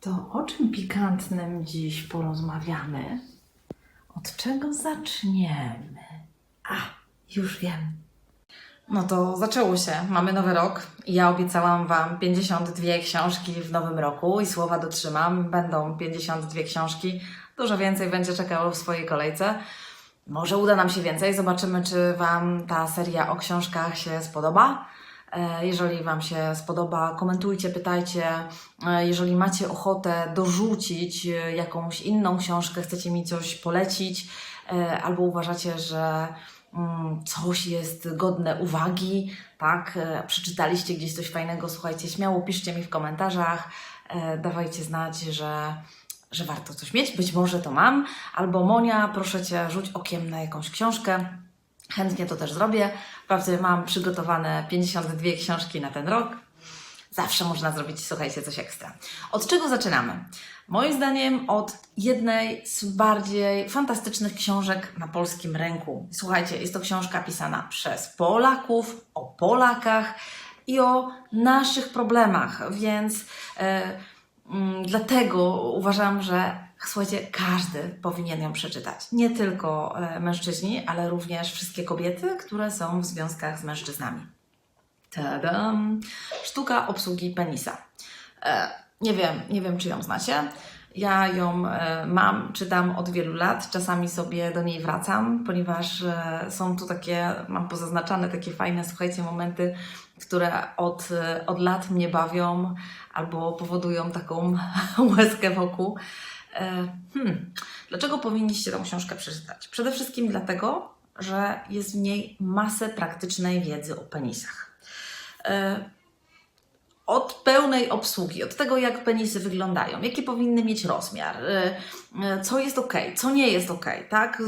To o czym pikantnym dziś porozmawiamy? Od czego zaczniemy? A, już wiem. No to zaczęło się. Mamy nowy rok ja obiecałam Wam 52 książki w nowym roku i słowa dotrzymam. Będą 52 książki. Dużo więcej będzie czekało w swojej kolejce. Może uda nam się więcej. Zobaczymy, czy Wam ta seria o książkach się spodoba. E, Jeżeli Wam się spodoba, komentujcie, pytajcie. E, Jeżeli macie ochotę dorzucić e, jakąś inną książkę, chcecie mi coś polecić, albo uważacie, że mm, coś jest godne uwagi, tak? Przeczytaliście gdzieś coś fajnego, słuchajcie, śmiało piszcie mi w komentarzach, dawajcie znać, że, że warto coś mieć. Być może to mam, albo Monia, proszę Cię, rzuć okiem na jakąś książkę. Chętnie to też zrobię. Wprawdzie mam przygotowane 52 książki na ten rok. Zawsze można zrobić, słuchajcie, coś ekstra. Od czego zaczynamy? Moim zdaniem od jednej z bardziej fantastycznych książek na polskim rynku. Słuchajcie, jest to książka pisana przez Polaków, o Polakach i o naszych problemach, więc e, mm, dlatego uważam, że słuchajcie, każdy powinien ją przeczytać. Nie tylko e, mężczyźni, ale również wszystkie kobiety, które są w związkach z mężczyznami. Tadam! Sztuka obsługi penisa. E, nie wiem, nie wiem, czy ją znacie. Ja ją e, mam, czytam od wielu lat. Czasami sobie do niej wracam, ponieważ są tu takie, mam pozaznaczane takie fajne, słuchajcie, momenty, które od, od lat mnie bawią albo powodują taką łezkę wokół. E, Hmm. Dlaczego powinniście tę książkę przeczytać? Przede wszystkim dlatego, że jest w niej masę praktycznej wiedzy o penisach. E, Od pełnej obsługi, od tego, jak penisy wyglądają, jaki powinny mieć rozmiar, e, co jest ok, co nie jest ok, tak?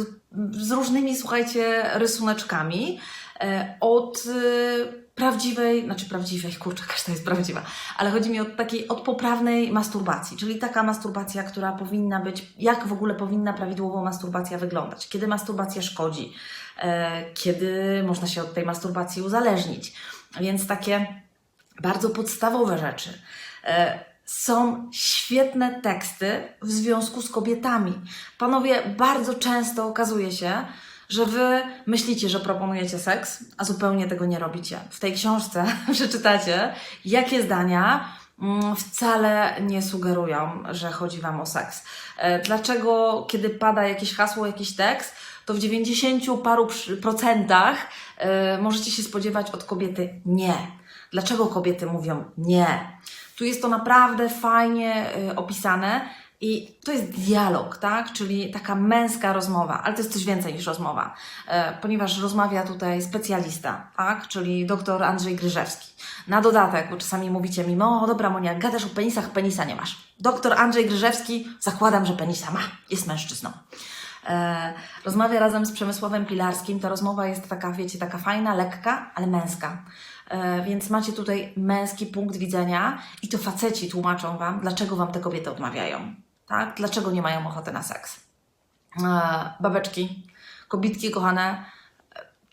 Z- różnymi, słuchajcie, rysuneczkami. Od prawdziwej, znaczy prawdziwej, kurczę, każda jest prawdziwa, ale chodzi mi o takiej, od poprawnej masturbacji, czyli taka masturbacja, która powinna być, jak w ogóle powinna prawidłowo masturbacja wyglądać, kiedy masturbacja szkodzi, e, kiedy można się od tej masturbacji uzależnić. Więc takie bardzo podstawowe rzeczy. E, Są świetne teksty w związku z kobietami. Panowie, bardzo często okazuje się, że wy myślicie, że proponujecie seks, a zupełnie tego nie robicie. W tej książce przeczytacie, jakie zdania mm, wcale nie sugerują, że chodzi Wam o seks. E, Dlaczego, kiedy pada jakieś hasło, jakiś tekst, to w 90 paru procentach e, możecie się spodziewać od kobiety nie. Dlaczego kobiety mówią nie? Tu jest to naprawdę fajnie y, opisane i to jest dialog, tak? Czyli taka męska rozmowa, ale to jest coś więcej niż rozmowa, e, ponieważ rozmawia tutaj specjalista, tak? Czyli dr Andrzej Gryżewski. Na dodatek, bo czasami mówicie mi, no dobra Monia, gadasz o penisach, penisa nie masz. Doktor Andrzej Gryżewski, zakładam, że penisa ma, jest mężczyzną. E, rozmawia razem z Przemysławem Pilarskim. Ta rozmowa jest taka, wiecie, taka fajna, lekka, ale męska. E, więc macie tutaj męski punkt widzenia i to faceci tłumaczą Wam, dlaczego Wam te kobiety odmawiają. Tak? Dlaczego nie mają ochoty na seks. E, babeczki, kobitki kochane,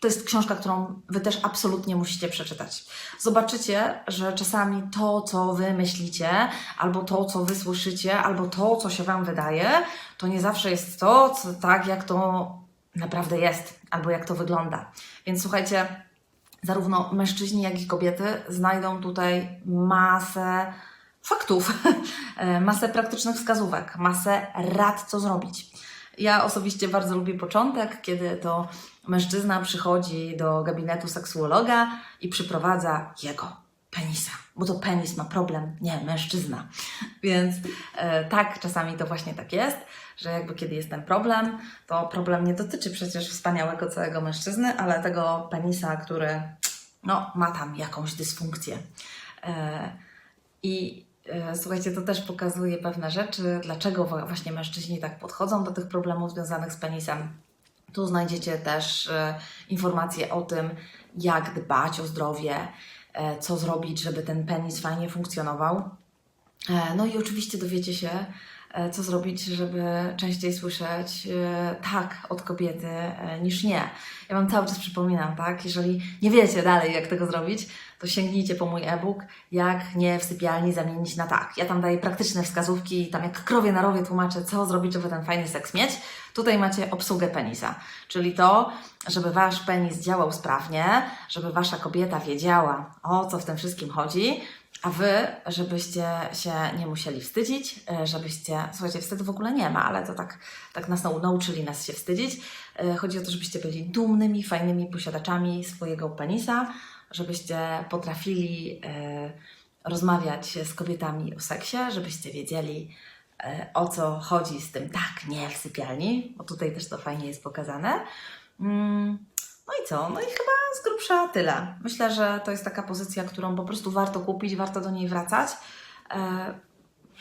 to jest książka, którą Wy też absolutnie musicie przeczytać. Zobaczycie, że czasami to, co Wy myślicie, albo to, co Wy słyszycie, albo to, co się Wam wydaje, to nie zawsze jest to, co, tak jak to naprawdę jest, albo jak to wygląda. Więc słuchajcie, zarówno mężczyźni, jak i kobiety znajdą tutaj masę faktów, e, masę praktycznych wskazówek, masę rad, co zrobić. Ja osobiście bardzo lubię początek, kiedy to mężczyzna przychodzi do gabinetu seksuologa i przyprowadza jego penisa, bo to penis ma problem, nie mężczyzna. Więc e, tak, czasami to właśnie tak jest, że jakby kiedy jest ten problem, to problem nie dotyczy przecież wspaniałego całego mężczyzny, ale tego penisa, który no, ma tam jakąś dysfunkcję. E, I słuchajcie, to też pokazuje pewne rzeczy, dlaczego właśnie mężczyźni tak podchodzą do tych problemów związanych z penisem. Tu znajdziecie też e, informacje o tym, jak dbać o zdrowie, e, co zrobić, żeby ten penis fajnie funkcjonował. E, No i oczywiście dowiecie się, e, co zrobić, żeby częściej słyszeć e, tak od kobiety e, niż nie. Ja Wam cały czas przypominam, tak? Jeżeli nie wiecie dalej, jak tego zrobić, to sięgnijcie po mój e-book, jak nie w sypialni zamienić na tak. Ja tam daję praktyczne wskazówki, tam jak krowie na rowie tłumaczę, co zrobić, żeby ten fajny seks mieć. Tutaj macie obsługę penisa, czyli to, żeby Wasz penis działał sprawnie, żeby Wasza kobieta wiedziała, o co w tym wszystkim chodzi, a Wy, żebyście się nie musieli wstydzić, e, żebyście, słuchajcie, wstydu w ogóle nie ma, ale to tak, tak nas nau- nauczyli nas się wstydzić. E, Chodzi o to, żebyście byli dumnymi, fajnymi posiadaczami swojego penisa, żebyście potrafili e, rozmawiać z kobietami o seksie, żebyście wiedzieli, o co chodzi z tym tak, nie w sypialni, bo tutaj też to fajnie jest pokazane. Mm, No i co? No i chyba z grubsza tyle. Myślę, że to jest taka pozycja, którą po prostu warto kupić, warto do niej wracać, e,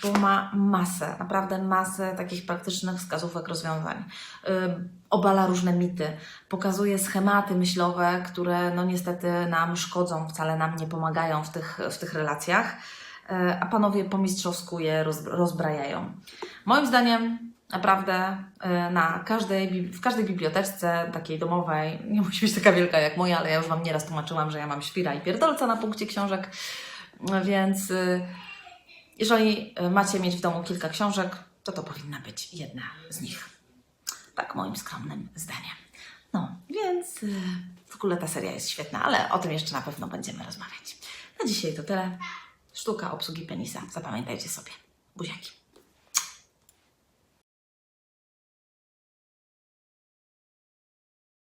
bo ma masę, naprawdę masę takich praktycznych wskazówek, rozwiązań. E, Obala różne mity, pokazuje schematy myślowe, które no niestety nam szkodzą, wcale nam nie pomagają w tych, w tych relacjach, e, a panowie po mistrzowsku je roz, rozbrajają. Moim zdaniem naprawdę e, na każdej, w każdej biblioteczce takiej domowej, nie musi być taka wielka jak moja, ale ja już Wam nieraz tłumaczyłam, że ja mam świra i pierdolca na punkcie książek, więc y, jeżeli y, macie mieć w domu kilka książek, to to powinna być jedna z nich. Tak moim skromnym zdaniem. No, więc y, w ogóle ta seria jest świetna, ale o tym jeszcze na pewno będziemy rozmawiać. Na dzisiaj to tyle. Sztuka obsługi penisa. Zapamiętajcie sobie. Buziaki.